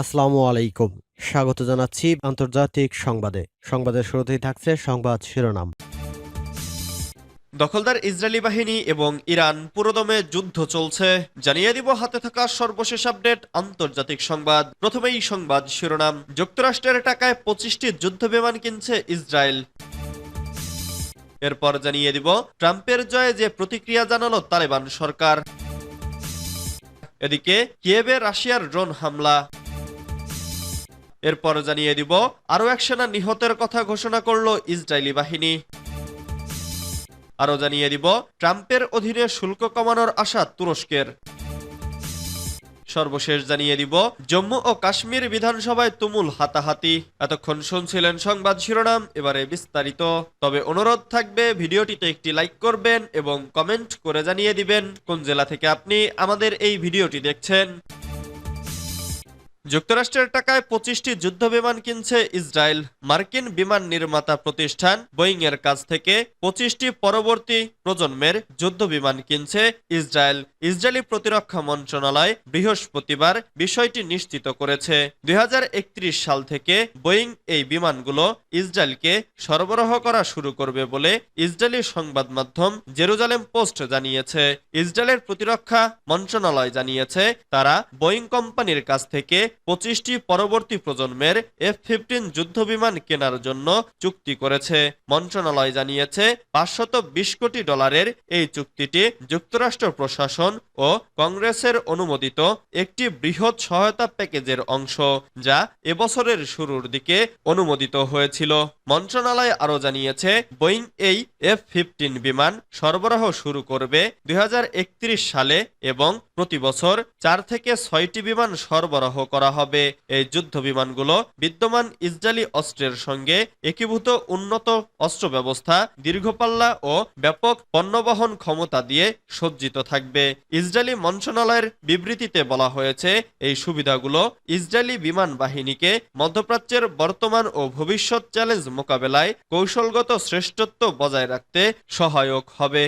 আসসালামু আলাইকুম। স্বাগত জানাচ্ছি আন্তর্জাতিক সংবাদে। সংবাদের শুরুতেই থাকছে সংবাদ শিরোনাম। দখলদার ইসরায়েলি বাহিনী এবং ইরান পুরোদমে যুদ্ধ চলছে। জানিয়ে দিব হাতে থাকা সর্বশেষ আপডেট আন্তর্জাতিক সংবাদ। প্রথমেই সংবাদ শিরোনাম। যুক্তরাষ্ট্রের টাকায় পঁচিশটি যুদ্ধ বিমান কিনছে ইসরায়েল। এরপর জানিয়ে দিব ট্রাম্পের জয়ে যে প্রতিক্রিয়া জানালো তালেবান সরকার। এদিকে কিয়েবে রাশিয়ার ড্রোন হামলা। এরপর জানিয়ে দিব, আরও এক সেনা নিহতের কথা ঘোষণা করল ইসরায়েলি বাহিনী। আরও জানিয়ে দিব, ট্রাম্পের অধীনে শুল্ক কমানোর আশা তুরস্কের। সর্বশেষ জানিয়ে দিব, জম্মু ও কাশ্মীর বিধানসভায় তুমুল হাতাহাতি। এতক্ষণ শুনছিলেন সংবাদ শিরোনাম, এবারে বিস্তারিত। তবে অনুরোধ থাকবে, ভিডিওটিতে একটি লাইক করবেন এবং কমেন্ট করে জানিয়ে দিবেন কোন জেলা থেকে আপনি আমাদের এই ভিডিওটি দেখছেন। যুক্তরাষ্ট্রের টাকায় পঁচিশটি যুদ্ধ বিমান কিনছে ইসরায়েল। মার্কিন বিমান নির্মাতা প্রতিষ্ঠান বোয়িং এর কাছ থেকে পঁচিশটি পরবর্তী প্রজন্মের যুদ্ধ বিমান কিনছে ইসরায়েল। ইসরায়েলি প্রতিরক্ষা মন্ত্রণালয় বৃহস্পতিবার বিষয়টি নিশ্চিত করেছে। দুই হাজার একত্রিশ সাল থেকে বোয়িং এই বিমানগুলো ইসরায়েলকে সরবরাহ করা শুরু করবে বলে ইসরায়েলি সংবাদ মাধ্যম জেরুজালেম পোস্ট জানিয়েছে। ইসরায়েলের প্রতিরক্ষা মন্ত্রণালয় জানিয়েছে, তারা বোয়িং কোম্পানির কাছ থেকে পঁচিশটি পরবর্তী প্রজন্মের এফ ফিফটিন যুদ্ধ বিমান কেনার জন্য চুক্তি করেছে। মন্ত্রণালয় জানিয়েছে, পাঁচশত বিশ কোটি ডলারের এই চুক্তিটি যুক্তরাষ্ট্র প্রশাসন ও কংগ্রেসের অনুমোদিত একটি বৃহৎ সহায়তা প্যাকেজের অংশ, যা এবছরের শুরুর দিকে অনুমোদিত হয়েছিল। মন্ত্রণালয় আরও জানিয়েছে, বোয়িং এই এফ ফিফটিন বিমান সরবরাহ শুরু করবে দুই হাজার একত্রিশ সালে এবং প্রতি বছর চার থেকে ছয়টি বিমান সরবরাহ করা হবে এই যুদ্ধ বিমানগুলো বিদ্যমান ইসরায়েলি অস্ত্রের সঙ্গে একীভূত উন্নত অস্ত্র ব্যবস্থা, দীর্ঘপাল্লা ও ব্যাপক পণ্যবহন ক্ষমতা দিয়ে সজ্জিত থাকবে। ইসরায়েলি মন্ত্রণালয়ের বিবৃতিতে বলা হয়েছে, এই সুবিধাগুলো ইসরায়েলি বিমান বাহিনীকে মধ্যপ্রাচ্যের বর্তমান ও ভবিষ্যৎ চ্যালেঞ্জ মোকাবেলায় কৌশলগত শ্রেষ্ঠত্ব বজায় রাখতে সহায়ক হবে।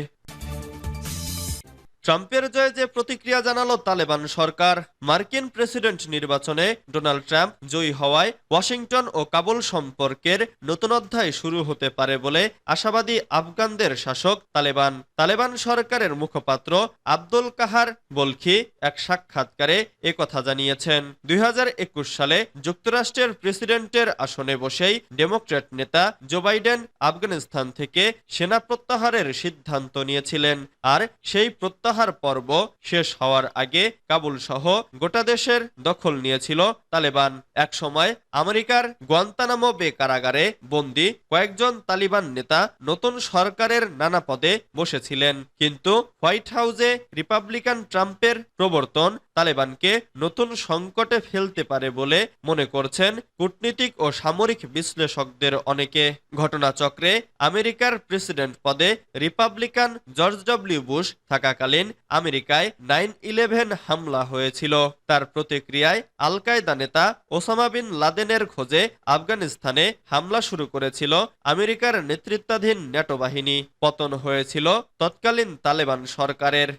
ট্রাম্পের জয়ে যে প্রতিক্রিয়া জানালো তালেবান সরকার, মার্কিন প্রেসিডেন্ট নির্বাচনে ডোনাল্ড ট্রাম্প জয়ী হওয়ায় ওয়াশিংটন ও কাবুল সম্পর্কের নতুন অধ্যায় শুরু হতে পারে বলে আশাবাদী আফগানদের শাসক তালেবান। তালেবান সরকারের মুখপাত্র আব্দুল কাহার বলখি এক সাক্ষাৎকারে কথা জানিয়েছেন। দুই হাজার একুশ সালে যুক্তরাষ্ট্রের প্রেসিডেন্টের আসনে বসেই ডেমোক্র্যাট নেতা জো বাইডেন আফগানিস্তান থেকে সেনা প্রত্যাহারের সিদ্ধান্ত নিয়েছিলেন। আর সেই প্রত্যাহার প্রত্যাহার পর্ব শেষ হওয়ার আগে কাবুল সহ গোটা দেশের দখল নিয়েছিল তালেবান। এক সময় আমেরিকার গোয়ান্তানামো বে কারাগারে বন্দি কয়েকজন তালিবান নেতা নতুন সরকারের নানা পদে বসেছিলেন। কিন্তু হোয়াইট হাউসে রিপাবলিকান ট্রাম্পের প্রবর্তন তালেবানকে নতুন সংকটে ফেলতে পারে বলে মনে করছেন কূটনীতিক ও সামরিক বিশ্লেষকদের অনেকে। ঘটনাচক্রে আমেরিকার প্রেসিডেন্ট পদে রিপাবলিকান জর্জ ডব্লিউ বুশ থাকাকালীন আমেরিকায় নাইন ইলেভেন হামলা হয়েছিল। তার প্রতিক্রিয়ায় আল কায়দা নেতা ওসামা বিন লাদেনের খোঁজে আফগানিস্তানে হামলা শুরু করেছিল আমেরিকার নেতৃত্বাধীন ন্যাটো বাহিনী। পতন হয়েছিল তৎকালীন তালেবান সরকারের।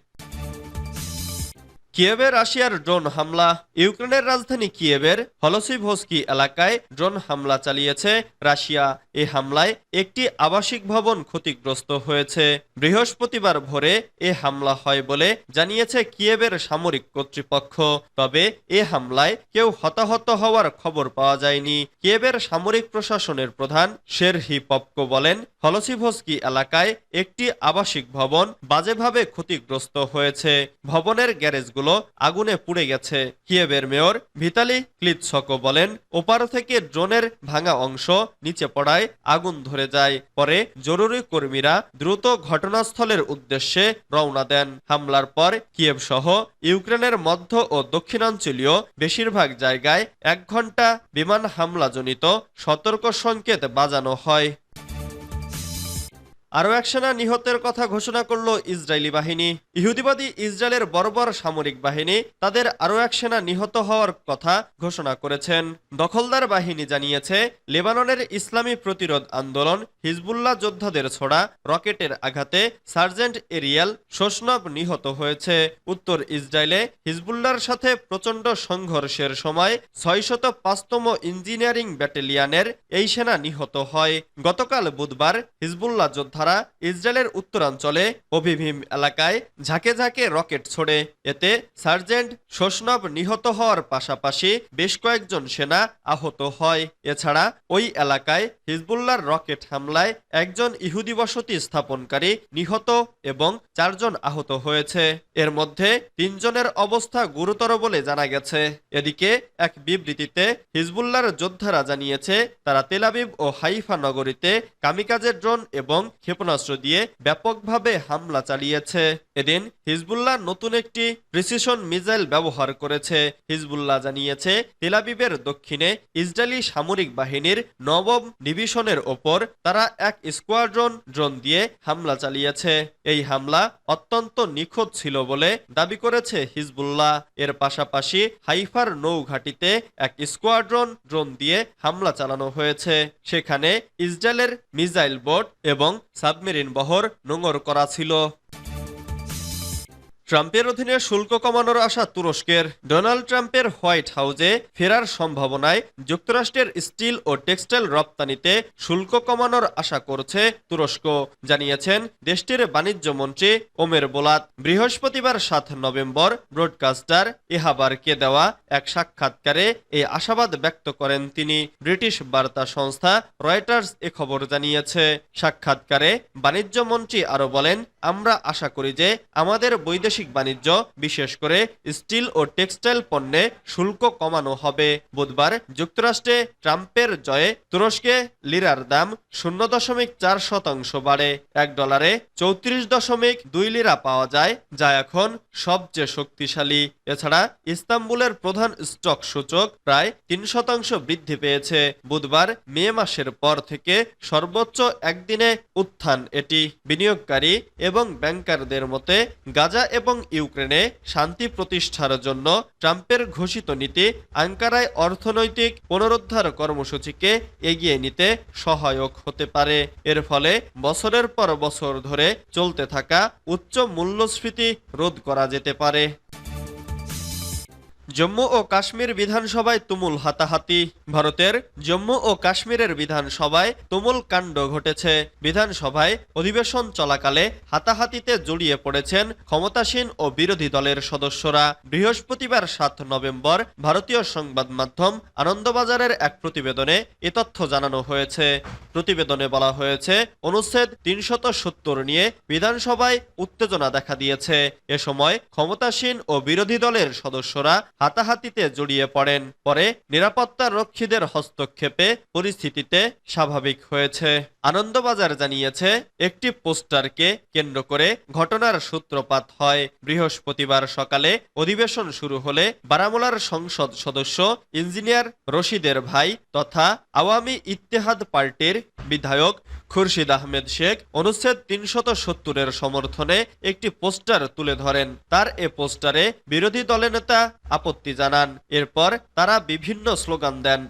কিয়েভে রাশিয়ার ড্রোন হামলা? ইউক্রেনের রাজধানী কিয়েভের হলসিভস্কি এলাকায় ড্রোন হামলা চালিয়েছে রাশিয়া। এ হামলায় একটি আবাসিক ভবন ক্ষতিগ্রস্ত হয়েছে। বৃহস্পতিবার ভোরে এ হামলা হয় বলে জানিয়েছে কিয়েভের সামরিক কর্তৃপক্ষ। তবে এ হামলায় কেউ হতাহত হওয়ার খবর পাওয়া যায়নি। কিয়েভের সামরিক প্রশাসনের প্রধান শেরহি পপকো বলেন, হলসিভস্কি এলাকায় একটি আবাসিক ভবন বাজেভাবে ক্ষতিগ্রস্ত হয়েছে। ভবনের গ্যারেজগুলো আগুনে পুড়ে গেছে। কিয়েভের মেয়র ভিতালি ক্লিৎসকো বলেন, ওপার থেকে ড্রোনের ভাঙা অংশ নিচে পড়ায় আগুন ধরে যায়। পরে জরুরি কর্মীরা দ্রুত ঘটনাস্থলের উদ্দেশ্যে রওনা দেন। হামলার পর কিয়েভ সহ ইউক্রেনের মধ্য ও দক্ষিণাঞ্চলীয় বেশিরভাগ জায়গায় এক ঘণ্টা বিমান হামলাজনিত সতর্ক সংকেত বাজানো হয়। আরও এক সেনা নিহতের কথা ঘোষণা করল ইসরায়েলি বাহিনী। ইহুদিবাদী ইসরায়েলের বর্বর সামরিক বাহিনী তাদের আরও এক সেনা নিহত হওয়ার কথা ঘোষণা করেছেন। দখলদার বাহিনী জানিয়েছে, লেবাননের ইসলামী প্রতিরোধ আন্দোলন হিজবুল্লাহ যোদ্ধাদের ছোড়া রকেটের আঘাতে সার্জেন্ট এরিয়াল শোষনব নিহত হয়েছে। উত্তর ইসরায়েলে হিজবুল্লাহর সাথে প্রচণ্ড সংঘর্ষের সময় ছয়শত পাঁচতম ইঞ্জিনিয়ারিং ব্যাটালিয়ানের এই সেনা নিহত হয়। গতকাল বুধবার হিজবুল্লাহ যোদ্ধারা ইসরায়েলের উত্তরাঞ্চলে অভিভীম এলাকায় ঝাঁকে ঝাঁকে রকেট ছোড়ে। এতে সার্জেন্ট শোষনব নিহত হওয়ার পাশাপাশি বেশ কয়েকজন সেনা আহত হয়। এছাড়া ওই এলাকায় হিজবুল্লাহর রকেট হামলায় একজন ইহুদি বসতি স্থাপনকারী নিহত এবং চারজন আহত হয়েছে। এর মধ্যে তিনজনের অবস্থা গুরুতর বলে জানা গেছে। এদিকে এক বিবৃতিতে হিজবুল্লাহর যোদ্ধারা জানিয়েছে, তারা তেলাবিব ও হাইফা নগরীতে কামিকাজের ড্রোন এবং ক্ষেপণাস্ত্র দিয়ে ব্যাপকভাবে হামলা চালিয়েছে। এদিন হিজবুল্লাহ নতুন একটি প্রিসিশন মিসাইল ব্যবহার করেছে। হিজবুল্লাহ জানিয়েছে তেলাবিবের দক্ষিণে ইসরায়েলি সামরিক বাহিনীর নবম ডিভিশনের ওপর তারা এক স্কোয়াড্রন ড্রোন দিয়ে হামলা চালিয়েছে। এই হামলা অত্যন্ত নিখোঁজ ছিল বলে দাবি করেছে হিজবুল্লাহ। এর পাশাপাশি হাইফার নৌঘাটিতে এক স্কোয়াড্রন ড্রোন দিয়ে হামলা চালানো হয়েছে। সেখানে ইসরায়েলের মিসাইল বোট এবং সাবমেরিন বহর নোঙর করা ছিল। ট্রাম্পের অধীনে শুল্ক কমানোর আশা তুরস্কের। ডোনাল্ড ট্রাম্পের হোয়াইট হাউসে ফেরার সম্ভাবনায় যুক্তরাষ্ট্রের স্টিল ও টেক্সটাইল রপ্তানিতে শুল্ক কমানোর আশা করছে তুরস্ক, জানিয়েছেন দেশটির বাণিজ্য মন্ত্রী ওমের বোলাত। বৃহস্পতিবার সাত নভেম্বর ব্রডকাস্টার ইহাবারকে দেওয়া এক সাক্ষাৎকারে এই আশাবাদ ব্যক্ত করেন তিনি। ব্রিটিশ বার্তা সংস্থা রয়টার্স এ খবর জানিয়েছে। সাক্ষাৎকারে বাণিজ্য মন্ত্রী আরও বলেন আমরা আশা করি যে আমাদের বৈদেশিক বাণিজ্য, বিশেষ করে স্টিল ও টেক্সটাইল পণ্যে শুল্ক কমানো হবে। বুধবার যুক্তরাষ্ট্রে ট্রাম্পের জয়ে তুরস্কে লিরার দাম শূন্য দশমিক চার শতাংশ বাড়ে। এক ডলারে চৌত্রিশ দশমিক দুই লিরা পাওয়া যায়, যা এখন সবচেয়ে শক্তিশালী। এছাড়া ইস্তাম্বুলের প্রধান স্টক সূচক প্রায় তিন শতাংশ বৃদ্ধি পেয়েছে। বুধবার মে মাসের পর থেকে সর্বোচ্চ একদিনে উত্থান এটি। বিনিয়োগকারী এবং ব্যাংকারদের মতে, গাজা এবং ইউক্রেনে শান্তি প্রতিষ্ঠার জন্য ট্রাম্পের ঘোষিত নীতি আঙ্কারায় অর্থনৈতিক পুনরুদ্ধার কর্মসূচিকে এগিয়ে নিতে সহায়ক হতে পারে। এর ফলে বছরের পর বছর ধরে চলতে থাকা উচ্চ মূল্যস্ফীতি রোধ করা যেতে পারে। জম্মু ও কাশ্মীর বিধানসভায় তুমুল হাতাহাতি। ভারতের জম্মু ও কাশ্মীরের বিধানসভায় তুমুল কাণ্ড ঘটেছে। বিধানসভায় অধিবেশন চলাকালে হাতাহাতিতে জড়িয়ে পড়েছেন ক্ষমতাসীন ও বিরোধী দলের সদস্যরা। বৃহস্পতিবার সাত নভেম্বর ভারতীয় সংবাদ মাধ্যম আনন্দবাজারের এক প্রতিবেদনে এ তথ্য জানানো হয়েছে। প্রতিবেদনে বলা হয়েছে, অনুচ্ছেদ তিনশত সত্তর নিয়ে বিধানসভায় উত্তেজনা দেখা দিয়েছে। এ সময় ক্ষমতাসীন ও বিরোধী দলের সদস্যরা হাতাহাতিতে জড়িয়ে পড়েন। পরে নিরাপত্তা রক্ষীদের হস্তক্ষেপে পরিস্থিতিতে স্বাভাবিক হয়েছে। আনন্দবাজার জানিয়েছে, একটি পোস্টারকে কেন্দ্র করে ঘটনার সূত্রপাত হয়। বৃহস্পতিবার সকালে অধিবেশন শুরু হলে বারামুলার সংসদ সদস্য ইঞ্জিনিয়ার রশিদের ভাই তথা আওয়ামী ইত্তেহাদ পার্টির বিধায়ক খুরশিদ আহমেদ শেখ অনুচ্ছেদ তিনশত সত্তরের সমর্থনে একটি পোস্টার তুলে ধরেন। তার এ পোস্টারে বিরোধী দলের নেতা আপত্তি জানান। এরপর তারা বিভিন্ন স্লোগান দেন।